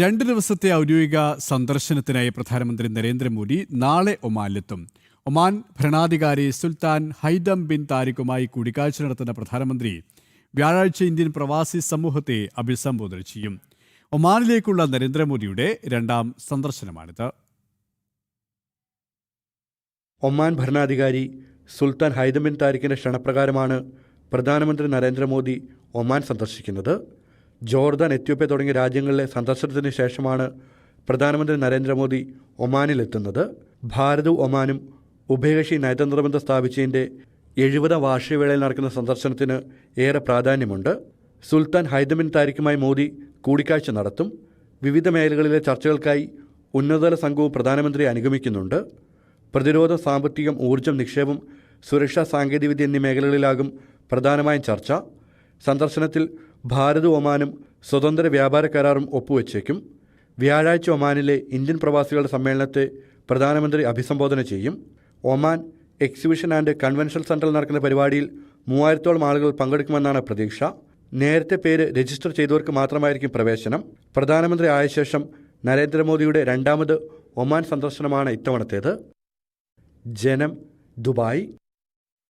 രണ്ട് ദിവസത്തെ ഔദ്യോഗിക സന്ദർശനത്തിനായി പ്രധാനമന്ത്രി നരേന്ദ്രമോദി നാളെ ഒമാനിലെത്തും. ഒമാൻ ഭരണാധികാരി സുൽത്താൻ ഹൈദം ബിൻ താരിഖുമായി കൂടിക്കാഴ്ച നടത്തുന്ന പ്രധാനമന്ത്രി വ്യാഴാഴ്ച ഇന്ത്യൻ പ്രവാസി സമൂഹത്തെ അഭിസംബോധന ചെയ്യും. ഒമാനിലേക്കുള്ള നരേന്ദ്രമോദിയുടെ രണ്ടാം സന്ദർശനമാണിത്. ഒമാൻ ഭരണാധികാരി സുൽത്താൻ ഹൈദം ബിൻ താരിഖിന്റെ ക്ഷണപ്രകാരമാണ് പ്രധാനമന്ത്രി നരേന്ദ്രമോദി ഒമാൻ സന്ദർശിക്കുന്നത്. ജോർദാൻ എത്യോപ്യ തുടങ്ങിയ രാജ്യങ്ങളിലെ സന്ദർശനത്തിന് ശേഷമാണ് പ്രധാനമന്ത്രി നരേന്ദ്രമോദി ഒമാനിലെത്തുന്നത്. ഭാരതവും ഒമാനും ഉഭയകക്ഷി നയതന്ത്ര ബന്ധം സ്ഥാപിച്ചതിന്റെ എഴുപതാം വാർഷികവേളയിൽ നടക്കുന്ന സന്ദർശനത്തിന് ഏറെ പ്രാധാന്യമുണ്ട്. സുൽത്താൻ ഹൈദമിൻ താരിഖുമായി മോദി കൂടിക്കാഴ്ച നടത്തും. വിവിധ മേഖലകളിലെ ചർച്ചകൾക്കായി ഉന്നതതല സംഘവും പ്രധാനമന്ത്രിയെ അനുഗമിക്കുന്നുണ്ട്. പ്രതിരോധ സാമ്പത്തികം ഊർജം നിക്ഷേപം സുരക്ഷാ സാങ്കേതികവിദ്യ എന്നീ മേഖലകളിലാകും പ്രധാനമായും ചർച്ച. സന്ദർശനത്തിൽ ഭാരതവും ഒമാനും സ്വതന്ത്ര വ്യാപാര കരാറും ഒപ്പുവെച്ചേക്കും. വ്യാഴാഴ്ച ഒമാനിലെ ഇന്ത്യൻ പ്രവാസികളുടെ സമ്മേളനത്തെ പ്രധാനമന്ത്രി അഭിസംബോധന ചെയ്യും. ഒമാൻ എക്സിബിഷൻ ആൻഡ് കൺവെൻഷൻ സെന്ററിൽ നടക്കുന്ന പരിപാടിയിൽ മൂവായിരത്തോളം ആളുകൾ പങ്കെടുക്കുമെന്നാണ് പ്രതീക്ഷ. നേരത്തെ പേര് രജിസ്റ്റർ ചെയ്തവർക്ക് മാത്രമായിരിക്കും പ്രവേശനം. പ്രധാനമന്ത്രി ആയ ശേഷം നരേന്ദ്രമോദിയുടെ രണ്ടാമത് ഒമാൻ സന്ദർശനമാണ് ഇത്തവണത്തേത്. ജനം ദുബായ്.